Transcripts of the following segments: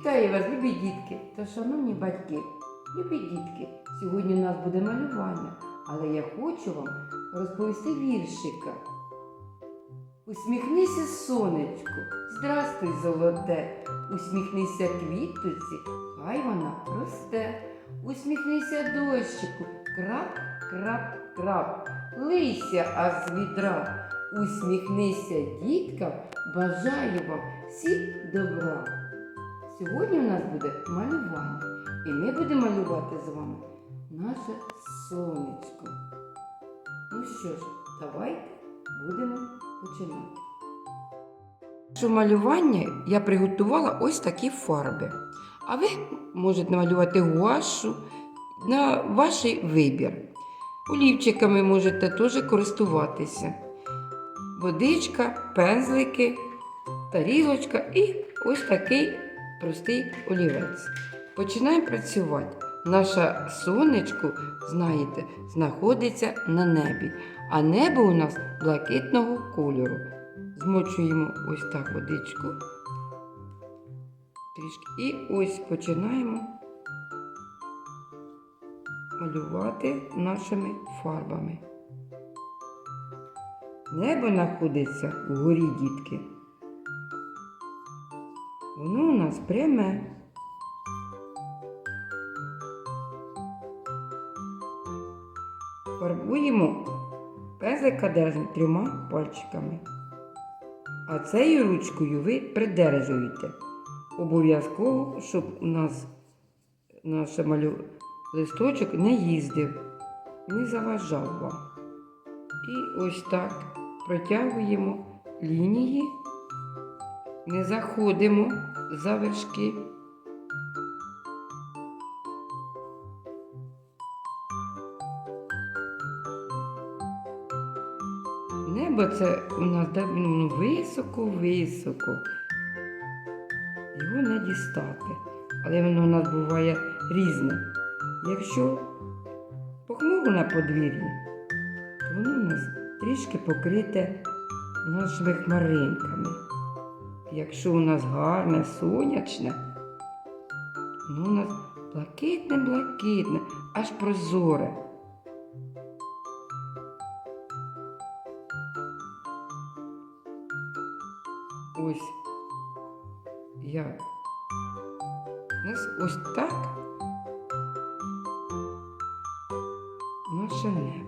Вітаю вас, любі дітки та шановні батьки. Любі дітки, сьогодні у нас буде малювання, але я хочу вам розповісти віршика. Усміхнися, сонечку, здрастуй, золоте, усміхнися квіточці, хай вона росте. Усміхнися дощику, крап, крап, крап, лийся аж з відра. Усміхнися, діткам, бажаю вам всіх добра. Сьогодні у нас буде малювання, і ми будемо малювати з вами наше сонечко. Ну що ж, давайте будемо починати. Що малювання я приготувала ось такі фарби. А ви можете намалювати гуашу на ваш вибір. Олівчиками можете теж користуватися. Водичка, пензлики, тарілочка і ось такий простий олівець. Починаємо працювати. Наше сонечко, знаєте, знаходиться на небі, а небо у нас блакитного кольору. Змочуємо ось так водичку. Трішки. І ось починаємо малювати нашими фарбами. Небо знаходиться вгорі, дітки. Воно у нас пряме. Фарбуємо пезлика держимо трьома пальчиками. А цією ручкою ви придержуєте. Обов'язково, щоб у нас наш малю... листочок не їздив, не заважав вам. І ось так протягуємо лінії, не заходимо за вершки. Небо це у нас да, ну, високо-високо. Його не дістати. Але воно у нас буває різне. Якщо похмуро на подвір'ї, то воно у нас трішки покрите нашими хмаринками. Якщо у нас гарне, сонячне, воно у нас блакитне-блакитне, аж прозоре. Ось я. Ось так наше небо.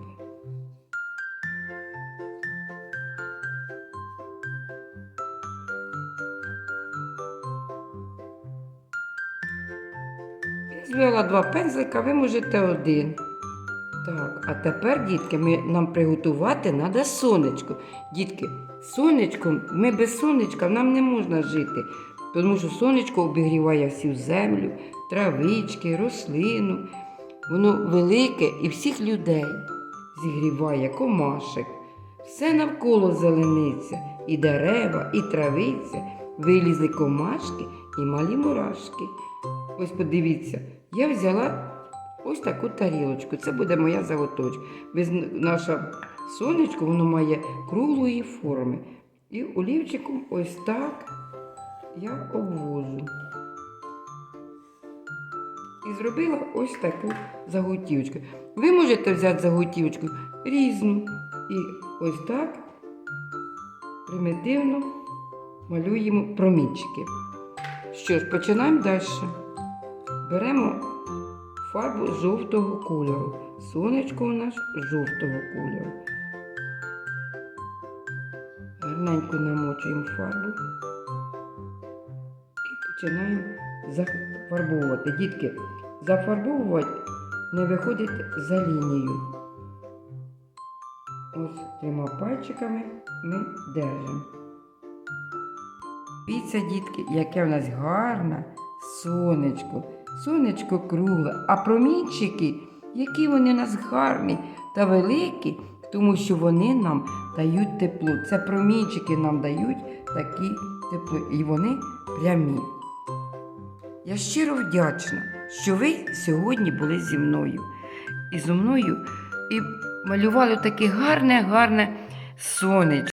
Звела два пензлика, ви можете один. Так, а тепер, дітки, ми, нам приготувати треба сонечко. Дітки, сонечко, ми без сонечка нам не можна жити, тому що сонечко обігріває всю землю, травички, рослину. Воно велике і всіх людей зігріває комашек. Все навколо зелениться, і дерева, і травиця, вилізли комашки і малі мурашки. Ось подивіться, я взяла ось таку тарілочку. Це буде моя заготовочка. Без наше сонечко воно має круглої форми. І олівчиком ось так я обвожу. І зробила ось таку заготівочку. Ви можете взяти заготівочку різну. І ось так примітивно малюємо промінчики. Що ж, починаємо далі. Беремо фарбу жовтого кольору. Сонечко у нас жовтого кольору. Гарненько намочуємо фарбу і починаємо зафарбовувати. Дітки, зафарбовувати не виходить за лінію. Ось трьома пальчиками ми держимо. Дивіться, дітки, яке в нас гарне сонечко. Сонечко кругле, а промінчики, які вони нас гарні та великі, тому що вони нам дають тепло. Це промінчики нам дають такі тепло, і вони прямі. Я щиро вдячна, що ви сьогодні були зі мною. І зі мною і малювали таке гарне, гарне сонечко.